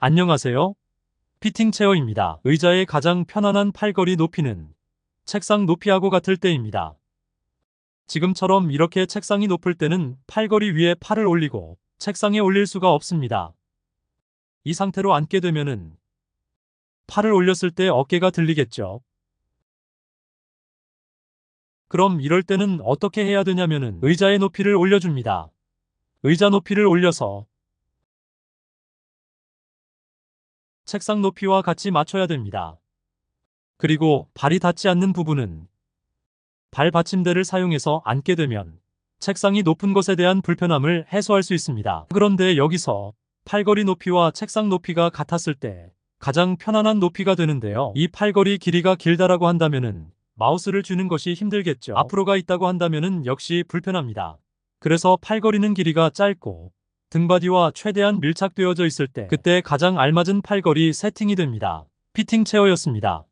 안녕하세요. 피팅 체어입니다. 의자의 가장 편안한 팔걸이 높이는 책상 높이하고 같을 때입니다. 지금처럼 이렇게 책상이 높을 때는 팔걸이 위에 팔을 올리고 책상에 올릴 수가 없습니다. 이 상태로 앉게 되면은 팔을 올렸을 때 어깨가 들리겠죠. 그럼 이럴 때는 어떻게 해야 되냐면은 의자의 높이를 올려줍니다. 의자 높이를 올려서 책상 높이와 같이 맞춰야 됩니다. 그리고 발이 닿지 않는 부분은 발 받침대를 사용해서 앉게 되면 책상이 높은 것에 대한 불편함을 해소할 수 있습니다. 그런데 여기서 팔걸이 높이와 책상 높이가 같았을 때 가장 편안한 높이가 되는데요. 이 팔걸이 길이가 길다라고 한다면은 마우스를 쥐는 것이 힘들겠죠. 앞으로가 있다고 한다면은 역시 불편합니다. 그래서 팔걸이는 길이가 짧고 등바디와 최대한 밀착되어져 있을 때 그때 가장 알맞은 팔걸이 세팅이 됩니다. 피팅 체어였습니다.